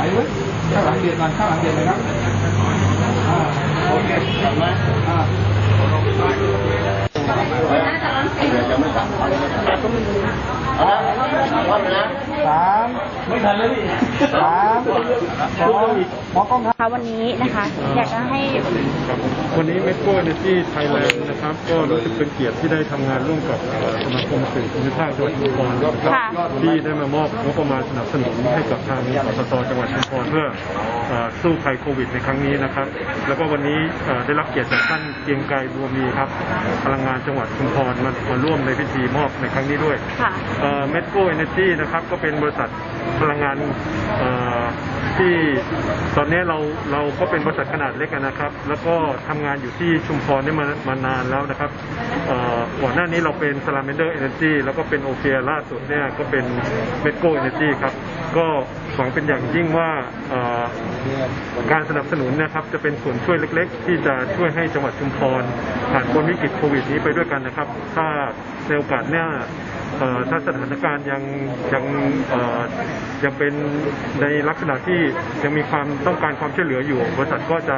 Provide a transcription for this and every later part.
ายเว้ยข้างหลังเดียนก่อนข้างหลังเดียนเลยครับอ่าโอเคกลับมาอ่า สามไม่ทันแล้วพี่สามสองหมอกล้องครับคะวันนี้นะคะ อยากจะให้ วันนี้ m e t r o Energy Thailand นะครับ ก็รู้สึกเป็นเกียรติที่ได้ทำงานร่วมกับเอ่อสมาคมสื่อภูมิภาคจังหวัดชุมพรนะครับค่ะที่ได้มามอบงบประมาณสนับสนุนให้กับทางสสตจังหวัดชุมพรเพื่อเอ่อสู้ภัยโควิดในครั้งนี้นะครับ แล้วก็วันนี้เอ่อได้รับเกียรติจากท่านเกรียงไกรบัวมีครับ พลังงานจังหวัดชุมพรมามาร่วมในพิธีมอบในครั้งนี้ด้วยค่ะเมทโกเอเนจีนะครับก็เป็น็นบริษัทพลังงานที่ตอนนี้เราเราก็เป็นบริษัทขนาดเล็กนะครับ แล้วก็ทำงานอยู่ที่ชุมพรได้มามานานแล้วนะครับก่อนหน้านี้เราเป็น Salamander Energy แล้วก็เป็นโอเ a ล่าสุดเนี่ยก็เป็น m e t c o Energy ครับ ก็หวังเป็นอย่างยิ่งว่าการสนับสนุนนะครับจะเป็นส่วนช่วยเล็ก ๆ ที่จะช่วยให้จังหวัดชุมพรผ่านพ้นวิกฤตโควิดนี้ไปด้วยกันนะครับ ถ้าในโอกาสหน้า ถ้าสถานการณ์ยังยังยังเป็นในลักษณะที่ยังมีความต้องการความช่วยเหลืออยู่บริษัทก็จะ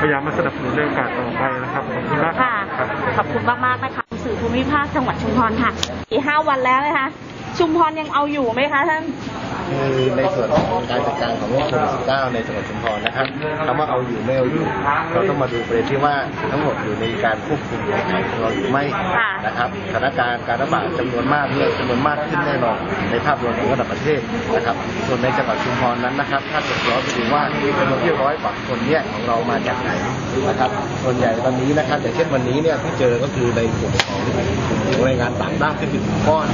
พยายามมาสนับสนุนในโอกาสต่อไปนะครับขอบคุณมากค่ะขอบคุณมากมากนะคะสื่อภูมิภาคจังหวัดชุมพรค่ะอีกห้าวันแล้วนะคะชุมพรยังเอาอยู่ไหมคะท่าน คือในส่วนของการจัดการของโรคโควิด -19 ในจังหวัดชุมพรนะครับคำว่าเอาอยู่ไม่เอาอยู่ เราต้องมาดูประเด็นที่ว่าทั้งหมดอยู่ในการควบคุมของเราหรือไม่นะครับสถานการณ์การระบาดจำนวนมากเนี่ยจำนวนมากขึ้นแน่นอนในภาพรวมของระดับประเทศนะครับ ส่วนในจังหวัดชุมพรนั้นนะครับ ถ้าเกิดย้อนไปดูว่าจำนวนที่ร้อยกว่าคนเนี่ยของเรามาจากไหนนะครับ ส่วนใหญ่ตอนนี้นะครับอย่างเช่นวันนี้เนี่ยที่เจอก็คือในกลุ่มของกลุ่มของแรงงานต่างด้าวที่เป็นกลุ่มก้อน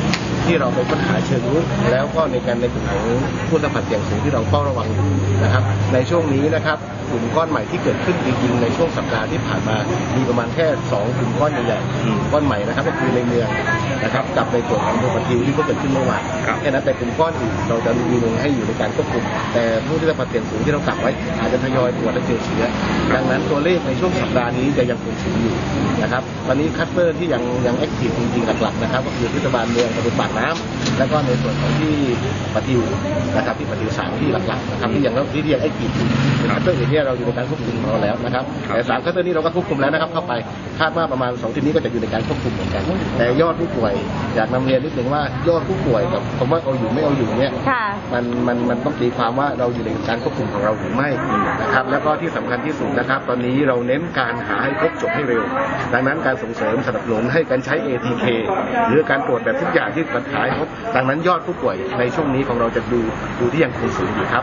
ที่เราไปค้นหาเชิงรุกแล้วก็ในการในกลุ่มของผู้สัมผัสเสี่ยงสูงที่เราเฝ้าระวังอยู่นะครับในช่วงนี้นะครับกลุ่มก้อนใหม่ที่เกิดขึ้นจริงๆในช่วงสัปดาห์ที่ผ่านมามีประมาณแค่สองกลุ่มก้อนใหญ่ๆก้อนใหม่นะครับก็คือในเมืองนะครับกับในส่วนของอำเภอปะทิวที่เพิ่งเกิดขึ้นเมื่อวานแค่นั้นแต่กลุ่มก้อนอื่นเราจะมีหนึ่งให้อยู่ในการควบคุม แต่ผู้ที่สัมผัสเสี่ยงสูงที่เรากักไว้อาจจะทยอยตรวจและเจอเชื้อดังนั้นตัวเลขในช่วงสัปดาห์นี้จะยังคงสูงอยู่นะครับตอนนี้คัสเตอร์ที่ยังยังแอคทีฟจริงๆหลักๆนะครับก็คือเทศบาลเมืองตำบลปากน้ำแล้วก็ในส่วนของที่ปะทิวนะครับที่ปะทิวสามที่หลักๆนะครับที่ยังที่ยังแอคทีฟอยู่คัสเตอร์อื่นเนี่ยเราอยู่ในการควบคุมของเราแล้วนะครับแต่สามคัสเตอร์นี้เราก็ควบคุมแล้วนะครับเข้าไปคาดว่าประมาณสองที่นี้ก็จะอยู่ในการควบคุมเหมือนกันแต่ยอดผู้ป่วยอยากนำเรียนนิดหนึ่งว่ายอดผู้ป่วยกับคำว่าเอาอยู่ไม่เอาอยู่เนี่ยค่ะมันมันมันต้องตีความว่าเราอยู่ในการควบคุมของเราหรือไม่นะครับแล้วก็ที่สำคัญที่สุดนะครับ ตอนนี้เราเน้นการหาให้พบจบให้เร็ว ดังนั้นการส่งเสริมสนับสนุนให้การใช้ ATK หรือการตรวจแบบทุกอย่างที่ปัญหาให้พบดังนั้นยอดผู้ป่วยในช่วงนี้ของเราจะดูดูที่ยังคงสูงอยู่ครับ